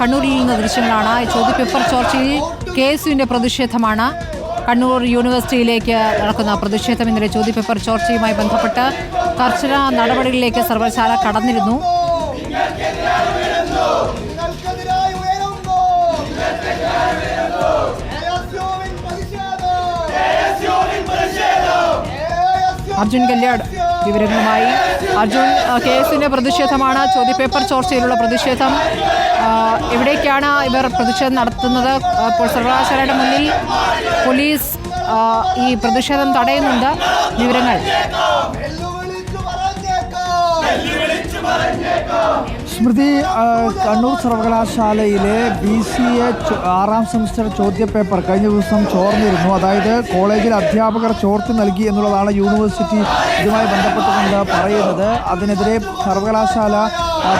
കണ്ണൂരിൽ നിന്ന് ദൃശ്യങ്ങളാണ്. ചോദ്യപേപ്പർ ചോർച്ചയിൽ കെ എസ് യുവിന്റെ പ്രതിഷേധമാണ്. കണ്ണൂർ യൂണിവേഴ്സിറ്റിയിലേക്ക് നടക്കുന്ന പ്രതിഷേധം ഇന്നലെ ചോദ്യപേപ്പർ ചോർച്ചയുമായി ബന്ധപ്പെട്ട് കർശന നടപടികളിലേക്ക് സർവകലാശാല കടന്നിരുന്നു. അർജുൻ കല്യാട്. വിവരങ്ങളുമായി. അർജുൻ കേസിന്റെ പ്രതിഷേധമാണ്. ചോദ്യപേപ്പർ ചോർച്ചയിലുള്ള പ്രതിഷേധം. എവിടേക്കാണ് ഇവർ പ്രതിഷേധം നടത്തുന്നത്. ഇപ്പോൾ സർവകലാശാലയുടെ മുന്നിൽ പോലീസ് ഈ പ്രതിഷേധം തടയുന്നുണ്ട്. വിവരങ്ങൾ. സ്മൃതി കണ്ണൂർ സർവകലാശാലയിലെ ബി സി എ ആറാം സെമിസ്റ്റർ ചോദ്യപേപ്പർ കഴിഞ്ഞ ദിവസം ചോർന്നിരുന്നു. അതായത് കോളേജിൽ അധ്യാപകർ ചോർത്തി നൽകി എന്നുള്ളതാണ് യൂണിവേഴ്സിറ്റി ഇതുമായി ബന്ധപ്പെട്ടുകൊണ്ട് പറയുന്നത്. അതിനെതിരെ സർവകലാശാല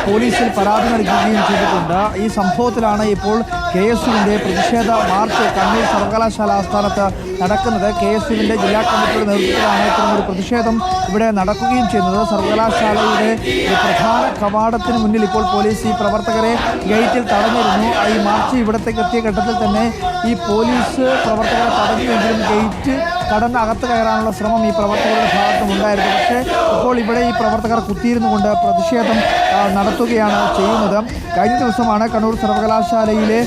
പോലീസിൽ പരാതി നൽകുകയും ചെയ്തിട്ടുണ്ട്. ഈ സംഭവത്തിലാണ് ഇപ്പോൾ കെ എസ് യുവിന്റെ പ്രതിഷേധ മാർച്ച് കണ്ണൂർ സർവകലാശാല ആസ്ഥാനത്ത് നടക്കുന്നത്. കെ എസ് യുവിന്റെ ജില്ലാ കമ്മിറ്റിയുടെ നേതൃത്വത്തിലാണ് ഇത്തരമൊരു പ്രതിഷേധം ഇവിടെ നടക്കുകയും ചെയ്യുന്നത്. സർവകലാശാലയുടെ പ്രധാന കവാടത്തിന് മുന്നിൽ ഇപ്പോൾ പോലീസ് ഈ പ്രവർത്തകരെ ഗേറ്റിൽ തടഞ്ഞിരുന്നു. ഈ മാർച്ച് ഇവിടത്തേക്ക് എത്തിയ ഘട്ടത്തിൽ തന്നെ ഈ പോലീസ് പ്രവർത്തകരെ തടഞ്ഞുവെങ്കിലും ഗേറ്റ് കടന്ന് അകത്ത് കയറാനുള്ള ശ്രമം ഈ പ്രവർത്തകരുടെ ഭാഗത്തും ഉണ്ടായിരുന്നു. പക്ഷേ ഇപ്പോൾ ഇവിടെ ഈ പ്രവർത്തകർ കുത്തിയിരുന്നു കൊണ്ട് പ്രതിഷേധം നടത്തുകയാണ് ചെയ്യുന്നത്. കഴിഞ്ഞ ദിവസമാണ് കണ്ണൂർ സർവകലാശാലയിലെ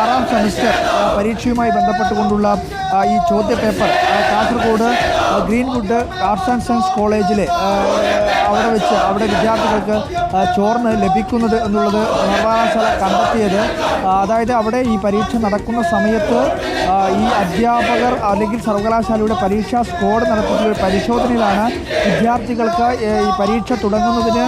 ആറാം സെമിസ്റ്റർ പരീക്ഷയുമായി ബന്ധപ്പെട്ടുകൊണ്ടുള്ള ഈ ചോദ്യപേപ്പർ Kasaragod Greenwood arts and science കോളേജിലെ അവിടെ വെച്ച് അവിടെ വിദ്യാർത്ഥികൾക്ക് ചോറിന് ചോർന്ന് ലഭിക്കുന്നത് എന്നുള്ളത് സർവകലാശാല കണ്ടെത്തിയത്. അതായത് അവിടെ ഈ പരീക്ഷ നടക്കുന്ന സമയത്ത് ഈ അധ്യാപകർ അല്ലെങ്കിൽ സർവകലാശാലയുടെ പരീക്ഷാ സ്കോഡ് നടത്തിയ ഒരു പരിശോധനയിലാണ് വിദ്യാർത്ഥികൾക്ക് ഈ പരീക്ഷ തുടങ്ങുന്നതിന്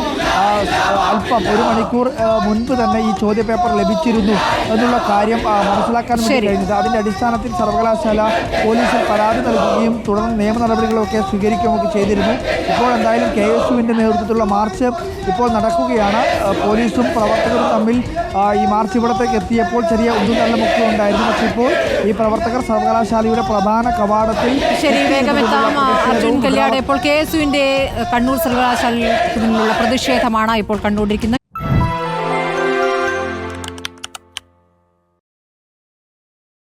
അല്പം ഒരു മണിക്കൂർ മുൻപ് തന്നെ ഈ ചോദ്യപേപ്പർ ലഭിച്ചിരുന്നു എന്നുള്ള കാര്യം മനസ്സിലാക്കാൻ വേണ്ടി കഴിഞ്ഞത്. അതിന്റെ അടിസ്ഥാനത്തിൽ സർവകലാശാല പോലീസിൽ പരാതി നൽകുകയും തുടർന്ന് നിയമ നടപടികളൊക്കെ സ്വീകരിക്കുകയൊക്കെ ചെയ്തിരുന്നു. ഇപ്പോൾ എന്തായാലും കെ എസ് യുവിന്റെ നേതൃത്വത്തിലുള്ള മാർച്ച് ഇപ്പോൾ നടക്കുകയാണ്. പോലീസും പ്രവർത്തകരും തമ്മിൽ ഈ മാർച്ച് ഇവിടത്തേക്ക് എത്തിയപ്പോൾ ചെറിയ ഉന്തുതള്ളമൊക്കെ ഉണ്ടായിരുന്നു. പക്ഷേ ഇപ്പോൾ ഈ പ്രവർത്തകർ സർവകലാശാലയുടെ പ്രധാന കവാടത്തിൽ ശരി അർജുൻ കല്യാട് ഇപ്പോൾ കെ എസ് യുവിന്റെ കണ്ണൂർ സർവകലാശാലയ്ക്ക് മുന്നിലുള്ള പ്രതിഷേധമാണ് ഇപ്പോൾ കണ്ടുകൊണ്ടിരിക്കുന്നത്.